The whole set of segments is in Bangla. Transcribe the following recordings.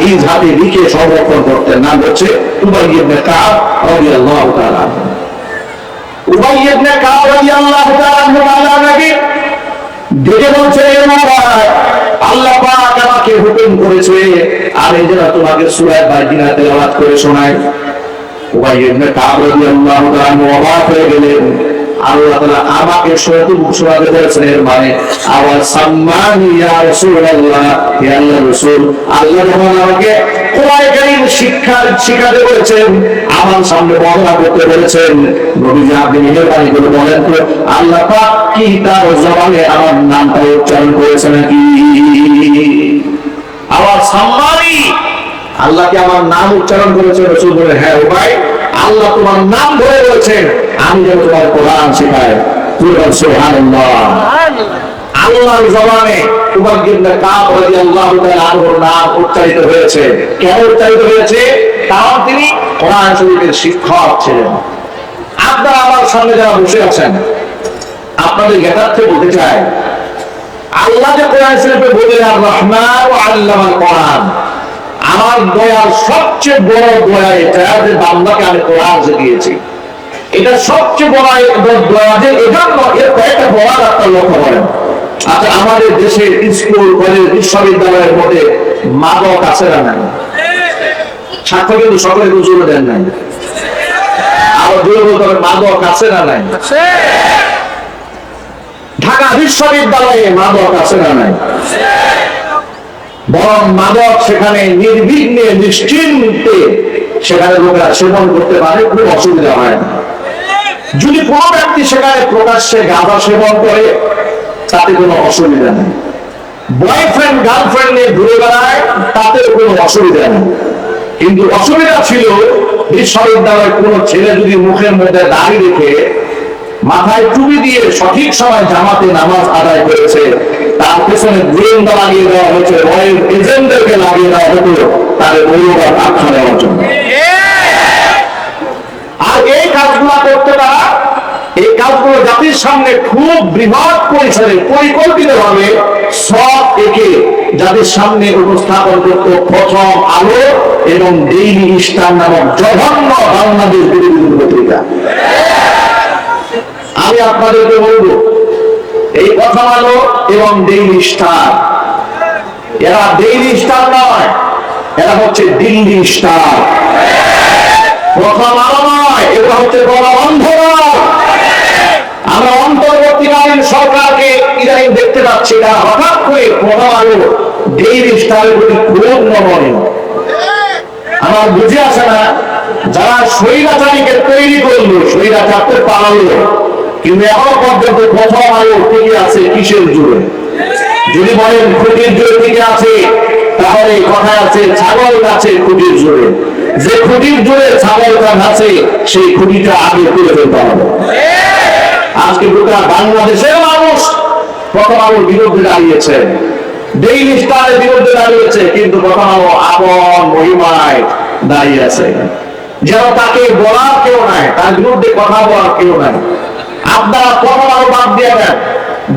নিজ হাতে লিখে সংরক্ষণ করতেন। নাম হচ্ছে আল্লাহ পাক আমাকে করেছে, আর জন্য তোমাকে সূরা বাইজিনা তেলাওয়াত করে শোনাই উবাই ইবনে কাব রাদিয়াল্লাহু তাআলা অবাক হয়ে গেলেন। আল্লাহ আমাকে এর মানে শিক্ষা বলেছেন, আমার আল্লাহ কি তার জবানে আমার নামটা উচ্চারণ করেছে নাকি? আওয়াজ সম্মানি আল্লাহ কি আমার নাম উচ্চারণ করেছে রসুল বলে হ্যাঁ ভাই, আল্লাহ তোমার নাম ধরে বলছেন। আমি যেন তোমার কোরআন শেখাই কুরআন সুবহানাল্লাহ। আল্লাহর জবানে তোমার কিন্তু কাব রাদিয়াল্লাহু তাআলা আনহুর নাম উচ্চারিত হয়েছে। কেন উচ্চারিত হয়েছে? কারণ তিনি কোরআন শরীফের শিক্ষক ছিলেন। আপনারা আমার সামনে যারা বসে আছেন আপনাদের জ্ঞাতার্থে বলতে চাই আল্লাহ যে কোরআন শরীফে বললেন আর রহমান ও আল্লামাল কোরআন। আমার দয়ার সবচেয়ে বড় দয়া এটা যে বান্দাকে আমি কোরআন শিখিয়েছি। এটা সবচেয়ে বড় যে এজন্য এর কয়েকটা বড় আপনার লক্ষ্য করেন। আচ্ছা আমাদের দেশে স্কুল কলেজ বিশ্ববিদ্যালয়ের মধ্যে মাদক আছে না নাই? সাক্ষ্য কিন্তু সকলে জোরে দেন নাই। আরও জোরে বলতে হবে মাদক আছে না নাই? ঢাকা বিশ্ববিদ্যালয়ে মাদক আছে না নাই? বরং মাদক সেখানে নির্বিঘ্নে নিশ্চিন্তে সেখানে লোকেরা সেবন করতে পারে কোনো অসুবিধা হয় না। যদি কোনো ব্যক্তি সেখানে প্রকাশ্যে গাঁদা সেবন করে, তাতে কোনো অসুবিধা নেই। বয়ফ্রেন্ড গার্লফ্রেন্ড নিয়ে ঘুরে বেড়ায়, তাতে কোনো অসুবিধা নেই। কিন্তু অসুবিধা ছিল, বিশ্ববিদ্যালয়ের কোনো ছেলে যদি মুখের মধ্যে দাড়ি রেখে মাথায় টুপি দিয়ে সঠিক সময় জামাতে নামাজ আদায় করেছে, তার পেছনে গোয়েন্দা লাগিয়ে দেওয়া হয়েছে, রয়েল এজেন্টদেরকে লাগিয়ে দেওয়া হতো তাদের মূল্যবান আখ্যা নেওয়ার জন্য। কাজগুলো করতে তারা এই কাজগুলো জাতির সামনে খুব বৃহৎ পরিসরে পরিকল্পিত ভাবে সব একে যাদের সামনে উপস্থাপন করত প্রথম আলো এবং ডেইলি স্টার নামক জঘন্য বাংলাদেশ বিরোধী পত্রিকা। আমি আপনাদেরকে বলব, এই প্রথম আলো এবং ডেইলি স্টার এরা ডেইলি স্টার নয়, এরা হচ্ছে দিল্লি স্টার আমরা বুঝে আসে না, যারা স্বৈরাচারীকে তৈরি করল, স্বৈরাচারকে পালালো, কিন্তু এখনও পর্যন্ত প্রথম আলো আছে কিসের জুড়ে? যদি বলেন খুঁটির জুড়ে টিকে আছে তাহলে কথা আছে, ছাগল গাছে খুঁটির জুড়ে যে খুঁটির জুড়ে ছাগল গাছ আছে সেই খুঁটিটা আগে তুলে ফেলতে হবে। আজকে গোটা বাংলাদেশের মানুষ প্রথম আলোর বিরুদ্ধে দাঁড়িয়েছে। ডেইলি স্টারের বিরুদ্ধে দাঁড়িয়েছে, কিন্তু প্রথম আলো আপন মহিমায় দাঁড়িয়ে আছে। যেন তাকে বলার কেউ নাই, তার বিরুদ্ধে কথা বলার কেউ নাই। আপনারা প্রথম আলো বাদ দিয়ে দেন।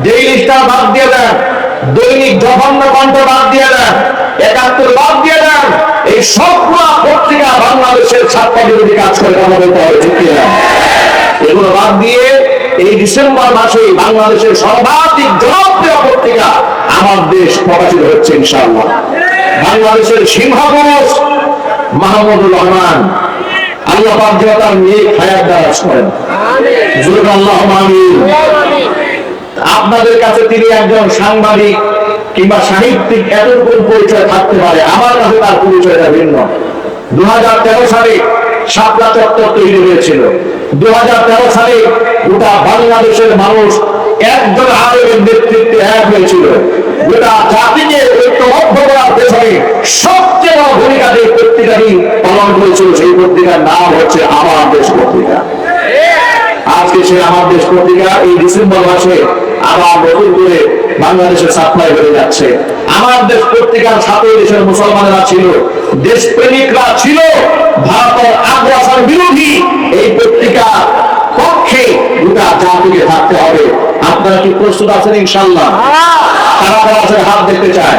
ডেইলি স্টার বাদ দিয়ে দেন। দৈনিক জঘন্য কণ্ঠ বাদ দিয়ে দেন একাত্তর বাদ দিয়ে দেন এই সবগুলা পত্রিকা বাংলাদেশের ছাত্র বিরোধী কাজ করে আমাদের পরে? এগুলো বাদ দিয়ে এই ডিসেম্বর মাসে বাংলাদেশের সর্বাধিক জনপ্রিয় পত্রিকা আমার দেশ প্রকাশিত হচ্ছে ইনশাআল্লাহ। বাংলাদেশের সিংহপুরুষ মাহমুদুর রহমান আল্লাহ পাক তার মেয়ে হায়াত দারাজ করেন। জোর আল্লাহ আমিন আপনাদের কাছে তিনি একজন সাংবাদিক কিংবা সাহিত্যিক এতটুকু পরিচয় থাকতে পারে। আমার কাছে তার পরিচয়টা ভিন্ন। দু সালে শাপলা চত্বর তৈরি হয়েছিল। দু সালে গোটা বাংলাদেশের মানুষ একজন আরেকের নেতৃত্বে এক হয়েছিল। গোটা জাতিকে ঐক্যবদ্ধ করার পেছনে সবচেয়ে ভূমিকা যে পত্রিকাটি পালন করেছিল, সেই পত্রিকার নাম হচ্ছে আমার দেশ পত্রিকা। আজকে সে আমার দেশ পত্রিকা এই ডিসেম্বর মাসে আবার নতুন করে বাংলাদেশে সাপ্লাই হয়ে যাচ্ছে। আমার দেশ পত্রিকার সাথে দেশের মুসলমানেরা ছিল দেশপ্রেমিকরা ছিল ভারতের আগ্রাসন বিরোধী। এই পত্রিকা পক্ষে গোটা জাতিকে থাকতে হবে। আপনারা কি প্রস্তুত আছেন ইনশাল্লাহ তারা তারা হাত দেখতে চায়।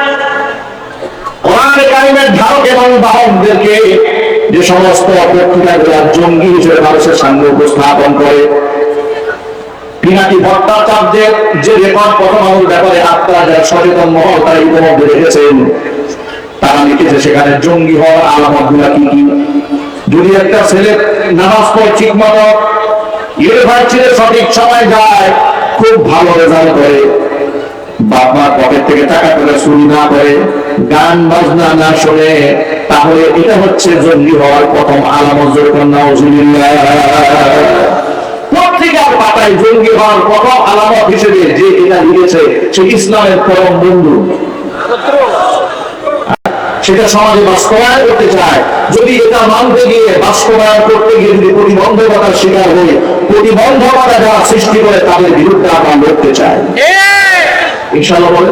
কোরআনে কারিমের ধারক এবং বাহকদেরকে যে সমস্ত পত্রিকাগুলো জঙ্গি হিসেবে মানুষের সামনে উপস্থাপন করে, পিনাকি ভট্টাচার্যের যে রেকর্ড প্রথম আলোর ব্যাপারে আপনারা যারা সচেতন মহল তারা ইতিমধ্যে দেখেছেন, তারা লিখেছে সেখানে জঙ্গি হওয়ার আলামতগুলা কি কি? যদি একটা ছেলে নামাজ পড়ে ঠিক মতো ইউনিভার্সিটিতে সঠিক সময় যায়, খুব ভালো রেজাল্ট করে। বাপ মার পকেট থেকে টাকা করে চুরি না করে। গান, বাজনা না শুনে, তাহলে এটা হচ্ছে জঙ্গি হওয়ার প্রথম আলামত পত্রিকার পাতায় জঙ্গি হওয়ার প্রথম আলামত হিসেবে যে এটা লিখেছে, সে ইসলামের পরম বন্ধু। সেটা সমাজে বাস্তবায়ন করতে চায়। যদি এটা মানতে গিয়ে বাস্তবায়ন করতে গিয়ে যদি প্রতিবন্ধকতার শিকার হয়ে প্রতিবন্ধকতা যারা সৃষ্টি করে, তাদের বিরুদ্ধে আমরা লড়তে চাই ইনশাআল্লাহ বলে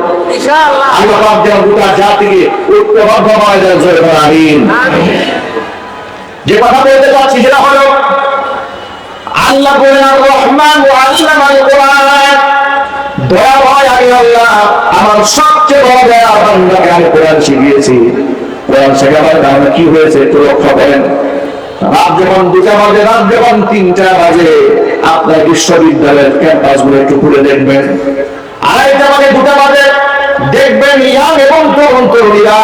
আল্লাহ পাক যেন গোটা জাতিকে ঐক্যবদ্ধ হয় যেন জয় করে আমিন। যে কথা বলতে চাচ্ছি সেটা হলো আল্লাহ বলেন রহমান ও আল্লাহ কোরআন দয়া ভয় আমি আল্লাহ আমার সবচেয়ে বড় দয়া বান্দাকে আমি কোরআন শিখিয়েছি। কোরআন শেখাবার কারণে কি হয়েছে একটু লক্ষ্য করেন। রাত যখন দুটা বাজে রাত যখন তিনটা বাজে আপনার বিশ্ববিদ্যালয়ের ক্যাম্পাসগুলো একটু খুলে দেখবেন। দুটা বাজে দেখবেন ইয়াং এবং তরুণ তরুণীরা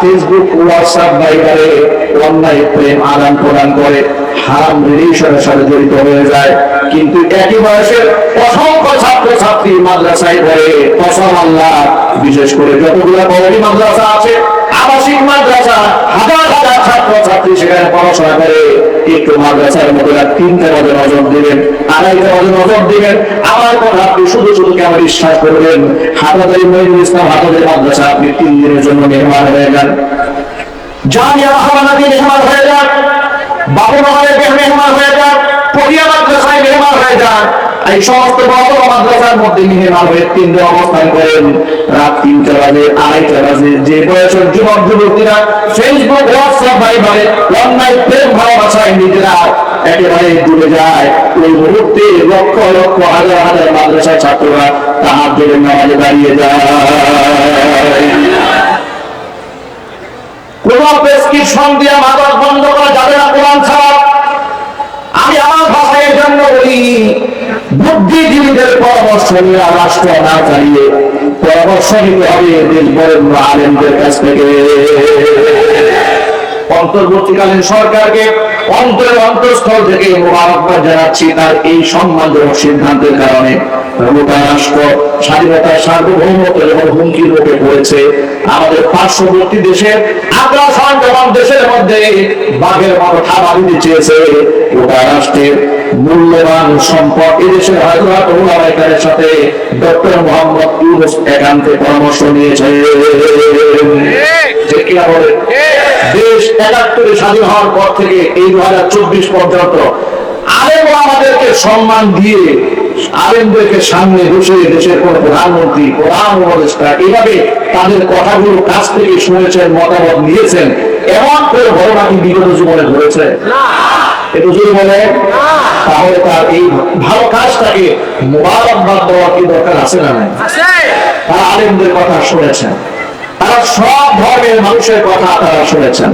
ফেসবুক হোয়াটসঅ্যাপ বাইকারে অনলাইন প্রেম আদান প্রদান করে। হারাম রিলেশনের সাথে জড়িত হয়ে যায়। কিন্তু একই বয়সের অসংখ্য ছাত্র ছাত্রী মাদ্রাসায় পড়ে কসম আল্লাহ, বিশেষ করে যতগুলো বড়ি মাদ্রাসা আছে, আবাসিক মাদ্রাসা, হাজার হাজার ছাত্র ছাত্রী সেখানে পড়াশোনা করে। একটু মাদ্রাসার রাত তিনটে বাজে নজর দিবেন, আড়াইটা বাজে নজর দিবেন আমার কথা আপনি শুধু শুধু কেমন বিশ্বাস করবেন? হাটাদের মহিনুল ইসলাম হাটাদের মাদ্রাসা, আপনি তিন দিনের জন্য মেহমান হয়ে যান। জামিয়া রহমানাদি মেহমান হয়ে যান। বাবু নগরের মেহমান হয়ে যান পরিয়া মাদ্রাসায় মেহমান হয়ে যান। এই সমস্ত বড় মাদ্রাসার মধ্যে মেহমান হয়ে তিন দিন অবস্থান করেন। রাত তিনটা বাজে, আড়াইটা বাজে, যে বয়সের যুবক, যুবতীরা ফেসবুক হোয়াটসঅ্যাপ প্রেম ভালোবাসায় নিজেরা একেবারে ডুবে যায়। ওই মুহূর্তে লক্ষ লক্ষ, হাজার হাজার মাদ্রাসার ছাত্ররা তাহার জন্য নামাজে দাঁড়িয়ে যায়। কোন প্রেসক্রিপশন দিয়ে মাদক বন্ধ করা যাবে না কোরআন ছাড়া? আমি আমার ভাষায় জন্য বলি, বুদ্ধিজীবীদের পরামর্শ নিয়ে রাষ্ট্র না চালিয়ে পরামর্শ নিতে হবে বরেণ্য আলেমদের কাছ থেকে। অন্তর্বর্তীকালীন সরকারকে, অন্তরের অন্তঃস্থল থেকে মোবারকবাদ জানাচ্ছি তার এই সম্মানজনক সিদ্ধান্তের কারণে। গোটা মূল্যবান সম্পদ এদেশের সাথে ডক্টর মোহাম্মদ ইউনুস একান্তে পরামর্শ নিয়েছে। দেশ একাত্তরে স্বাধীন হওয়ার পর থেকে এই দু হাজার চব্বিশ পর্যন্ত আলেম আমাদেরকে সম্মান দিয়ে আলেমদেরকে সামনে বসে দেশের কোন প্রধানমন্ত্রী প্রধান উপদেষ্টা এইভাবে তাদের কথাগুলো কাছ থেকে শুনেছেন মতামত নিয়েছেন। এমন করে ঘটনা কি বিগত জীবনে ঘটেছে? যদি বলে তাহলে তার এই ভালো কাজটাকে মোবারকবাদ দেওয়ার কি দরকার আছে না নাই? তারা আলেমদের কথা শুনেছেন। তারা সব ধর্মের মানুষের কথা তারা শুনেছেন।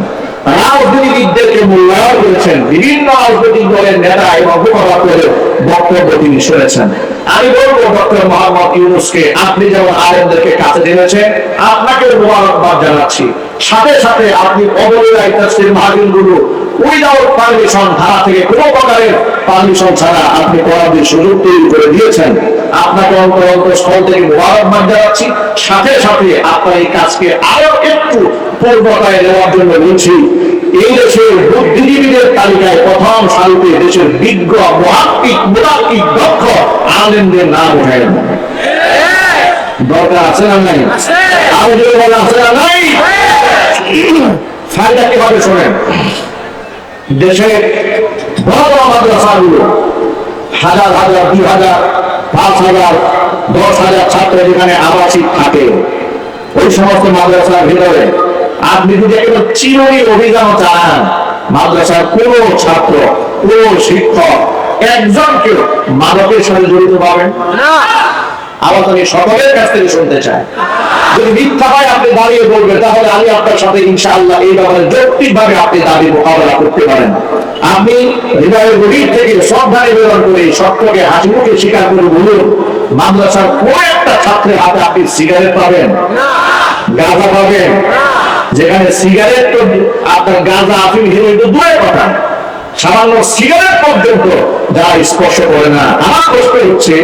রাজনীতিবিদদেরকে মূল্যায়ন করেছেন। বিভিন্ন রাজনৈতিক দলের নেতা এবং উপকরণের বক্তব্য তিনি শুনেছেন। আমি বলব, ডক্টর মোহাম্মদ ইউনুসকে, আপনি যেমন আলেমদেরকে কাছে জেনেছেন আপনাকে মোবারকবাদ জানাচ্ছি। সাথে সাথে আপনি অবলীলায় তাফসীর মাহফিলগুলো উইদাউট পারমিশন ধারা থেকে কোনো প্রকারের পারমিশন ছাড়া আপনি করার সুযোগ তৈরি করে দিয়েছেন। আপনাকে অন্তর অন্তঃস্থল থেকে মোবারকবাদ জানাচ্ছি সাথে সাথে আপনার এই কাজকে আরও একটু পূর্ণতায় নেওয়ার জন্য বলছি এই দেশের বুদ্ধিজীবীদের তালিকায় প্রথম সারিতে দেশের বিজ্ঞ মহাত্মিক মোদাত্মিক দক্ষ আলেমদের নাম উঠে। দরকার আছে না নাই? আমি যদি বলে আছে না নাই? ফায়দা কীভাবে শোনেন? দেশে বড় বড় মাদ্রাসাগুলো হাজার হাজার দুই হাজার পাঁচ হাজার দশ হাজার ছাত্র যেখানে আবাসিক থাকে। ওই সমস্ত মাদ্রাসার ভিতরে আপনি যদি একদম চিরই অভিযান চান মাদ্রাসার কোন ছাত্র কোন শিক্ষক একজনকেও মাদকের সাথে জড়িত পাবেন। আবার আমি সকলের কাছ থেকে শুনতে চাই যদি মিথ্যা হয় আপনি দাঁড়িয়ে বলবেন, তাহলে আমি আপনার সাথে ইনশাআল্লাহ এই ব্যাপারে যৌক্তিক ভাবে আপনি দাবি মোকাবেলা করতে পারেন। আপনি হৃদয়ের গভীর থেকে শ্রদ্ধা নিবেদন করে সত্যকে হাসি মুখে স্বীকার করে বলুন, মাদ্রাসার কোন একটা ছাত্রের হাতে আপনি সিগারেট পাবেন? গাঁজা পাবেন? যেখানে সিগারেট তো আপনার গাঁজা তো দূরের কথা। সামান্য সিগারেট পর্যন্ত যারা স্পর্শ করে না। আমার প্রশ্ন হচ্ছে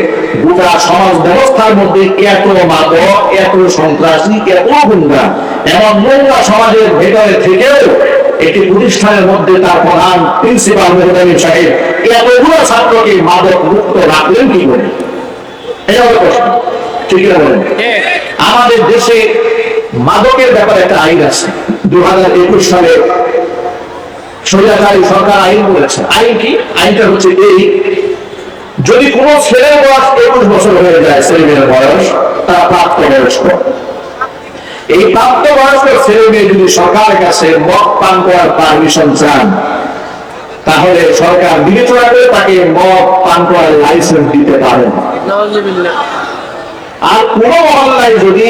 গোটা সমাজ ব্যবস্থার মধ্যে এত মাদক এত সন্ত্রাসী এত গুন্ডা? এমন নোংরা সমাজের ভেতরে থেকেও একটি প্রতিষ্ঠানের মধ্যে তার প্রধান প্রিন্সিপাল মেহদানি সাহেব এতগুলো ছাত্রকে মাদক মুক্ত রাখলেন কি করে? এটা প্রশ্ন। ঠিক আছে বলেন? আমাদের দেশে মাদকের ব্যাপারে একটা আইন আছে। দু হাজার একুশ সালে সরকার আইন করেছে আইন কি? আইনটা হচ্ছে এই যদি কোন ছেলের বয়স একুশ বছর হয়ে যায় ছেলে মেয়ের বয়স তারা প্রাপ্ত বয়স্ক এই প্রাপ্ত বয়স্ক ছেলে মেয়ে যদি সরকারের কাছে মদ পান করার পারমিশন চান তাহলে সরকার বিবেচনা করে তাকে মদ পান করার লাইসেন্স দিতে পারেন। আর কোন মহল্লায় যদি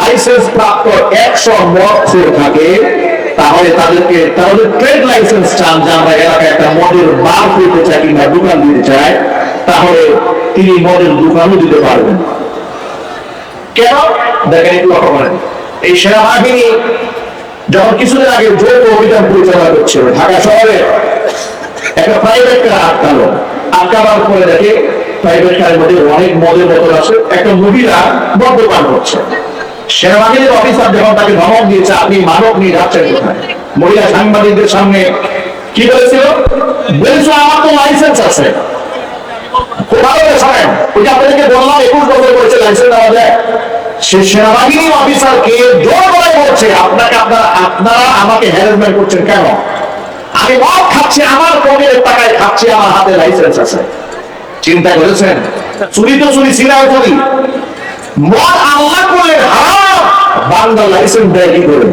লাইসেন্স প্রাপ্ত একশো মদ খেয়ে থাকে তাহলে তাদেরকে তাহলে ট্রেড লাইসেন্স চান যে আমরা এলাকায় একটা মদের বার করতে চাই কিংবা দোকান দিতে চাই, তাহলে তিনি মদের দোকানও দিতে পারবেন। কেন? দেখেন একটু লক্ষ্য করেন এই সেনাবাহিনী যখন কিছুদিন আগে যৌথ অভিযান পরিচালনা করছিল ঢাকা শহরে, একটা প্রাইভেট কার আটকালো। আটকাবার পরে দেখে প্রাইভেট কারের মধ্যে অনেক মদের বোতল আছে, একটা মহিলা মদ্যপান করছে। সেনাবাহিনীর অফিসার যখন তাকে ধমক দিয়েছে, আপনি মানব নিয়ে যাচ্ছেন কোথায়। মহিলা সাংবাদিকদের সামনে কি বলেছিল? বলেছিল, আমার তো লাইসেন্স আছে। বলছে আমাকে কেন? আমি আমার খাচ্ছি হাতে লাইসেন্স চিন্তা করেছেন? চুরি তো চুরি সিনাও চুরি। মদ আল্লাহ করলেন হারাম। বান্দা লাইসেন্স দেয় কি করে?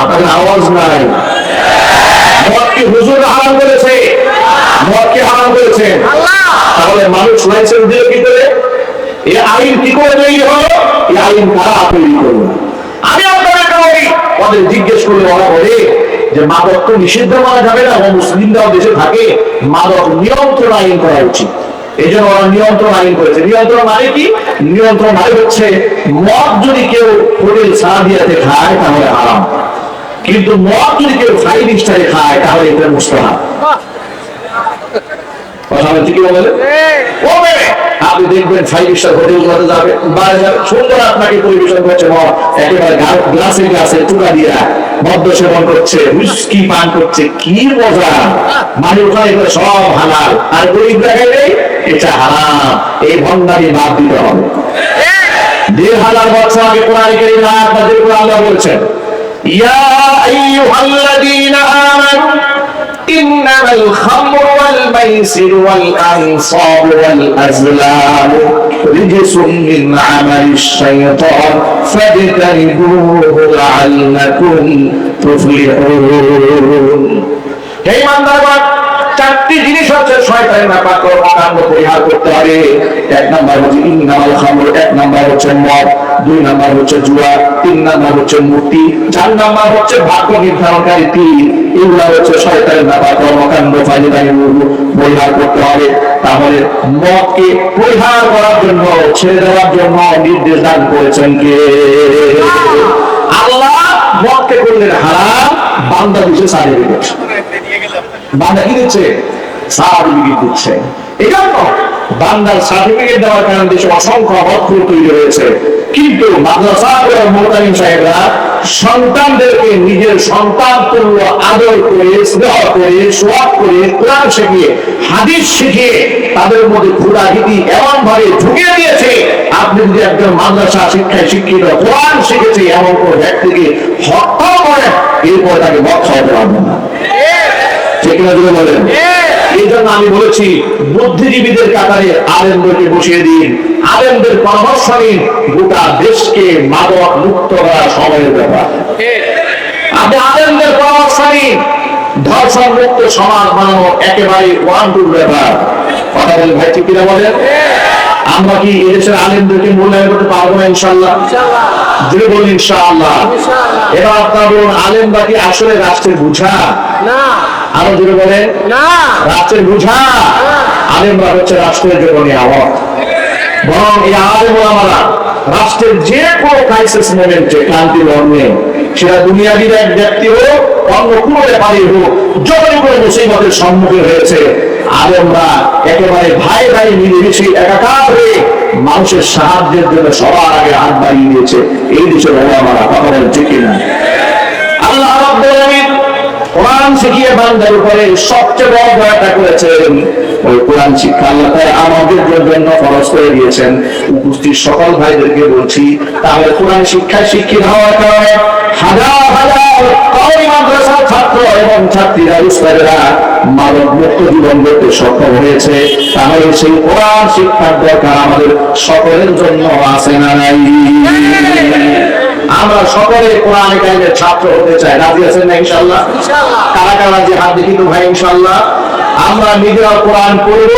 আপনাদের আওয়াজ নাই। মদ কি হুজুর হারাম করেছে? মদ কি হারাম করেছে? তাহলে মানুষ লাইসেন্স দিল কি করে? এই আইন কি করে তৈরি হলো? এই আইন কারা তৈরি করল? আমি আপনাদেরকে বলি ওদের জিজ্ঞেস করলে ওরা বলে যে মাদক তো নিষিদ্ধ করা যাবে না মুসলিমরাও দেশে থাকে, মাদক নিয়ন্ত্রণ আইন করা উচিত। এই জন্য ওরা নিয়ন্ত্রণ আইন করেছে। নিয়ন্ত্রণ মানে কি? নিয়ন্ত্রণ মানে হচ্ছে মদ যদি কেউ হোটেল সাহাবিয়াতে খায় তাহলে হারাম। কিন্তু মদ যদি কেউ ফাইভ স্টারে খায় তাহলে এটা মুস্তাহাব। কথা হচ্ছে কি বলে? আপনি দেখবেন ফাইভ স্টার হোটেল গুলোতে যাবে বাইরে যাবে, সুন্দর আপনাকে পরিবেশন করছে মদ, একেবারে গ্লাসে গ্লাসে টুকা দিয়া মদ্য সেবন করছে, হুইস্কি পান করছে, কি মজা! মানে ওখানে সব হালাল। আর গরিব দেখাইলে এটা হারাম। এই ভণ্ডামি বাদ দিতে হবে। দেড় হাজার বছর আগে কোরআন কারীম আয়াত করে আল্লাহ বলছেন, ইয়া আইয়ুহাল্লাযীনা আমানু إنما الخمر والميسر والأنصاب والأزلام رجس من عمل الشيطان فاجتنبوه لعلكم تفلحون হে ইমানদারগণ চারটি জিনিস হচ্ছে নাপাক কর্মকাণ্ড পরিহার পরিহার করার জন্য ছেড়ে দেওয়ার জন্য নির্দেশ দান করেছেন কে আল্লাহ, মদকে করলেন হারাম, বান্দা দিচ্ছে সার্টিফিকেট বান্দা কি দিচ্ছে? সার্টিফিকেট দিচ্ছে। এই বান্দার সার্টিফিকেট দেওয়ার কারণে দেশে অসংখ্য অক্ষর তৈরি হয়েছে। কিন্তু মাদ্রাসা মোতালিম সাহেবরা সন্তানদেরকে নিজের সন্তান তুল্য আদর করে, স্নেহ করে, সোয়াব করে কোরআন শিখিয়ে, হাদিস শিখিয়ে তাদের মধ্যে ক্ষুদাহিতি এমন ভাবে ঢুকিয়ে দিয়েছে, আপনি যদি একজন মাদ্রাসা শিক্ষায় শিক্ষিত, কোরআন শিখেছে এমন কোন ব্যক্তিকে হত্যা করেন এরপর তাকে মত খাওয়াতে পারবেন না। ঠিক না বলেন? এই জন্য আমি বলেছি বুদ্ধিজীবীদের কাতারে আলেমদেরকে বসিয়ে দিন। আলেমদের পরামর্শ নিন গোটা দেশকে মাদক মুক্ত করা সময়ের ব্যাপার। আপনি আলেমদের পরামর্শ নিন ধর্ষণ মুক্ত সমাজ বানানো একেবারে ওয়ান টুর ব্যাপার। কথা বলেন ভাই ঠিক কিনা বলেন? আমরা কি এদেশের আলেমদেরকে মূল্যায়ন করতে পারব না ইনশাল্লাহ যদি বলি ইনশাআল্লাহ। এবার আপনার বলুন আলেমরা কি আসলে রাষ্ট্রের বুঝা? না। আরও জোরে বলেন না। রাষ্ট্রের বুঝা। আলেমরা হচ্ছে রাষ্ট্রের জন্য বরং এই আলেম রাষ্ট্রের যে কোনো ক্রাইসিস মোমেন্টে ক্লান্তি লগ্নে সেটা দুনিয়াবির এক ব্যক্তি হোক অন্য কোনো ব্যাপারে হোক যতই কোনো মুসিবতের সম্মুখীন হয়েছে আলেমরা একেবারে ভাই ভাই মিলেমিশে একাকার হয়ে মানুষের সাহায্যের জন্য সবার আগে হাত বাড়িয়ে দিয়েছে। এই দেশের ওলামারা কথা বলেন ঠিক কিনা কোরআন শিখিয়ে বান্দার উপরে সবচেয়ে বড় দয়াটা করেছেন, ওই কোরআন শিক্ষা আল্লাহ তাআলা আমাদের জন্য ফরজ করে দিয়েছেন। উপস্থিত সকল ভাইদেরকে বলছি, তাহলে কোরআন শিক্ষায় শিক্ষিত হওয়ার কারণে হাজার হাজার মাদ্রাসার ছাত্র এবং ছাত্রীরা, উস্তাদেরা মাদক মুক্ত জীবন গড়তে সক্ষম হয়েছে। তাহলে সেই কোরআন শিক্ষার দরকার আমাদের সকলের জন্য আছে না নাই? আমরা সকলে কোরআন কারিমের ছাত্র হতে চাই। রাজি আছেন না ইনশাল্লাহ। কারা কারা যে হাত দেখি তো ভাই ইনশাল্লাহ আমরা নিজেরা কোরআন পড়ব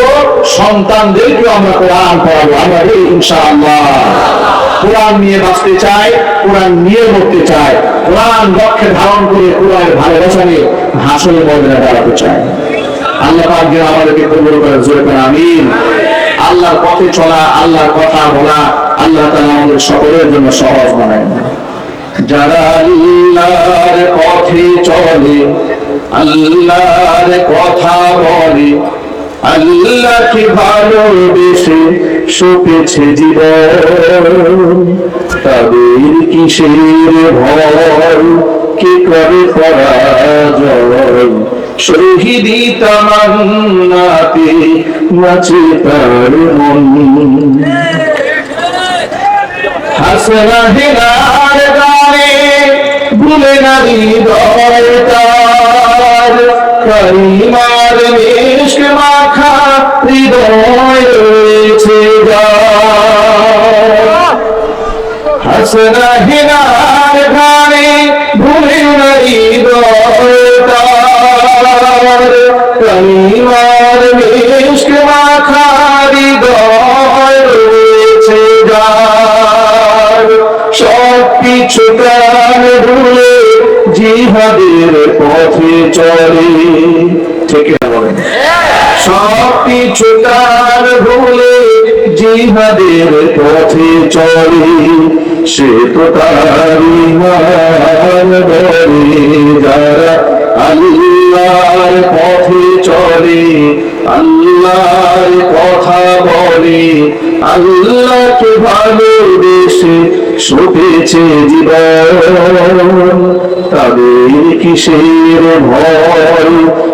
সন্তানদেরকেও আমরা কোরআন পড়াবো। আমরা ইনশাআল্লাহ। কোরআন নিয়ে বাঁচতে চাই কোরআন নিয়ে মরতে চাই। কোরআন লক্ষ্যে ধারণ করে কোরআনের ভালোবাসা নিয়ে হাসলে মর্যাদা দাঁড়াতে চাই। আল্লাহ পাক যেন আমাদেরকে কবুল করে জোরে করে আমিন। আল্লাহর পথে চলা আল্লাহর কথা বলা আল্লাহ তাআলা আমাদের সকলের জন্য সহজ বানায় যারা আল্লাহর পথে চলে, আল্লাহর কথা বলে, আল্লাহকে ভালোবেসে সুপেছে জীবন, তাদের কিসের ভয়? কে করে পরাজয়? শহীদি তামান্নাতে নাচে তার মন। হাসনা হেনার গানে ভুলে না হৃদয় তার করিমার মেশক মাখা হৃদয় রয়েছে। হাসনা হেনার গানে ভুলে না হৃদয় তার করিমার প্রাণ ভুলে জিহাদের পথে চলে ঠিক বলেন? সব কিছু তার ভুলে জিহাদের পথে চলে সে তো তার যারা আল্লাহর পথে চলে আল্লাহর কথা বলে, আল্লাহকে ভালোবেসে শুভেছে জীবন। তাদের কিসের ভয়?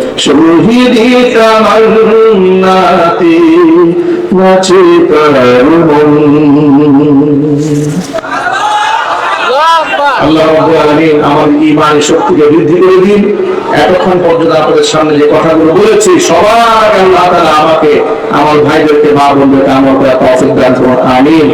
শহীদি তামান্নাতে নাচে তার আল্লাহ রাব্বুল আলামিন শক্তিকে বৃদ্ধি করে দিন। এতক্ষণ পর্যন্ত আপনাদের সামনে যে কথাগুলো বলেছি, সবার আল্লাহ আমাকে, আমার ভাইদেরকে, মা আমার দান আমিন।